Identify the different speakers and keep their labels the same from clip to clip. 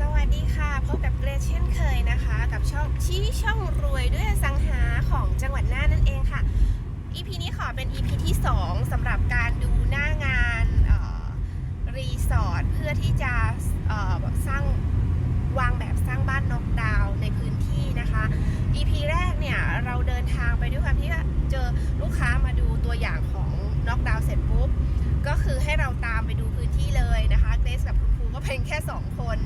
Speaker 1: สวัสดีค่ะ พบกับเกรซเช่นเคยนะคะ กับช่องชี้ช่องรวยด้วยสังหาของจังหวัดน่านนั่นเองค่ะ EP นี้ขอเป็น EP ที่ 2สำหรับการดูหน้างานรีสอร์ทเพื่อที่จะแบบสร้างวางแบบสร้างบ้านนกดาวในพื้นที่นะคะ EP แรกเนี่ย เราเดินทางไปด้วยความที่เจอลูกค้ามาดูตัวอย่างของนกดาวเสร็จปุ๊บ ก็คือให้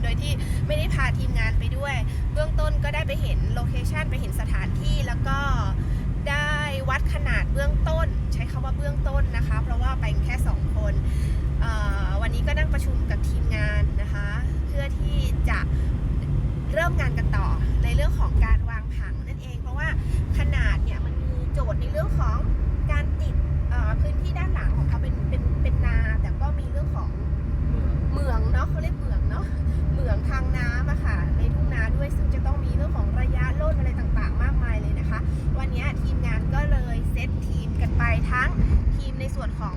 Speaker 1: ดยที่ไม่ได้พาทีมงานไปด้วย เบื้องต้นก็ได้ไปเห็นโลเคชันไปเห็นสถานที่แล้วก็ได้วัดขนาดเบื้องต้น ใช้คำว่าเบื้องต้นนะคะ เพราะว่าไปแค่ 2 คน วันนี้ก็นั่งประชุมกับทีมงานนะคะ เพื่อที่จะเริ่มงานกันต่อในเรื่องของการวางผังนั่นเอง เพราะว่าขนาดเนี่ยมันมีโจทย์ในเรื่องของการติดพื้นที่ ทั้งทีมในส่วนของ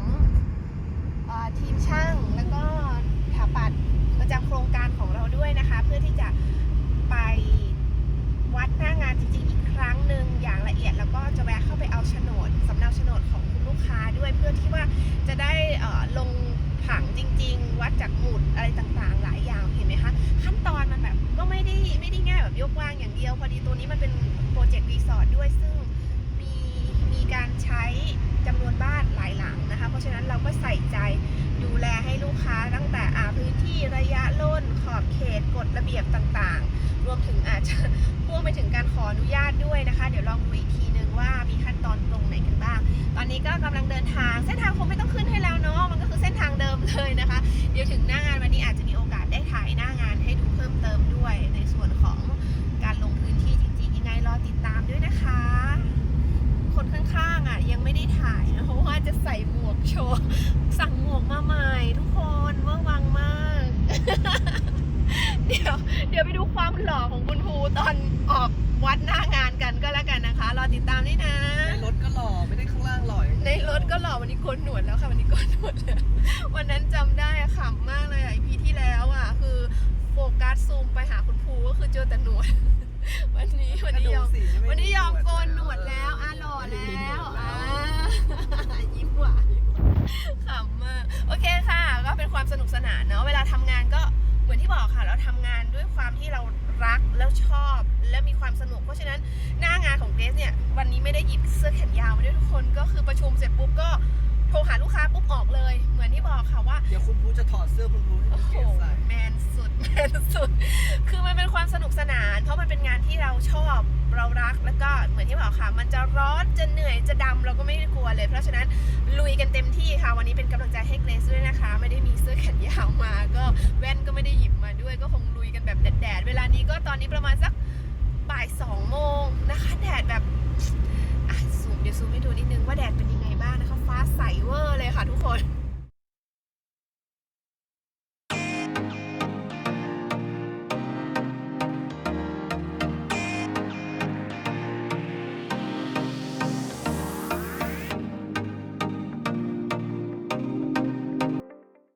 Speaker 1: อทีมช่างแล้วก็ถาปัดประจำโครงการของเราด้วยนะคะ เพื่อที่จะไปวัดหน้างานจริงๆอีกครั้งหนึ่งอย่างละเอียด แล้วก็จะแวะเข้าไปเอาโฉนดสำเนาโฉนดของคุณลูกค้าด้วยเพื่อที่ว่าจะได้ลงผังจริง ๆ วัดจากหมุดอะไรต่างๆ หลายอย่างเห็นไหมคะขั้นตอนมันแบบก็ไม่ได้ไม่ได้ง่ายแบบยกวางอย่างเดียว พอดีตัวนี้มันเป็นโปรเจกต์รีสอร์ทด้วยซึ่งมีมีการใช้จำนวนบ้านหลายหลังนะคะ เพราะฉะนั้นเราก็ใส่ใจดูแลให้ลูกค้าตั้งแต่อาพื้นที่ระยะล่นขอบเขตกฎระเบียบต่างๆ รวมถึงอาจจะพ่วงไปถึงการขออนุญาตด้วยนะคะ เดี๋ยวลองดูอีกทีนึงว่ามีขั้นตอนตรงไหนกันบ้าง ตอนนี้ก็กำลังเดินทาง เส้นทางคงไม่ต้องขึ้นให้แล้วเนาะ มันก็คือเส้นทางเดิมเลยนะคะ เดี๋ยวถึงหน้างานวันนี้อาจจะมีโอกาสได้ถ่ายหน้างานให้ดูเพิ่มเติมด้วย ในส่วนของการลงพื้นที่จริงๆยังไงรอติดตามด้วยนะคะ คนข้างๆอะยังไม่ได้ถ่ายนะเพราะว่าจะใส่หมวกโชว์ สั่งหมวกมาใหม่ทุกคนเมื่อวังมาก เดี๋ยวไปดูความหล่อของคุณครูตอนออกวัดหน้างานกันก็แล้วกันนะคะ รอติดตามด้วยนะ
Speaker 2: ในรถก็หล่อไม่ได้ข้างล่างหล่ออย่าง
Speaker 1: ใน
Speaker 2: เดียว
Speaker 1: รถก็หล่อวันนี้โกนหนวดแล้วค่ะวันนี้โกนหนวดแล้ววันนั้นจำได้อะขำมากเลยอะอีพีที่แล้วอะ คือโฟกัสซูมไปหาคุณครูก็คือเจอแต่หนวด วันนี้วันนี้ยอม
Speaker 2: กระดูกสีไวั
Speaker 1: นนี้ยอมโกนหนวดแล้วอะหล่อแล้วอ่ายิ้มหวานขำมากโอเคค่ะ ก็เป็นความสนุกสนานเนาะ เวลาทำงานก็เหมือนที่ บอกค่ะเราทำงานด้วยความที่เรารักแล้วชอบและมีความสนุก เพราะฉะนั้นหน้างานของเกรซเนี่ยวันนี้ไม่ได้หยิบเสื้อแขนยาวมาด้วยทุกคนก็คือประชุมเสร็จปุ๊บก็โทรหาลูกค้าปุ๊บออกเลย เหมือนที่บอกค่ะว่า
Speaker 2: เดี๋ยวคุณพูจะถอดเสื้อคุณพูให้
Speaker 1: โอ้
Speaker 2: คุณ
Speaker 1: โห
Speaker 2: เกศใส่
Speaker 1: แมนสุดแมนสุด คือมันเป็นความสนุกสนาน เพราะมันเป็นงานที่เราชอบเรารักแล้วก็เหมือนที่บอกค่ะ มันจะร้อนจะเหนื่อยจะดำเราก็ไม่ได้กลัวเลย เพราะฉะนั้นลุยกันเต็มที่ค่ะวันนี้เป็นกำลังใจให้เกรซด้วยนะคะ ไม่ได้มีเสื้อแขนยาวมาก็แว่นก็ไม่ได้หยิบ ว่าแดดเป็นยังไงบ้างนะคะ ฟ้าใสเวอร์เลยค่ะทุกคน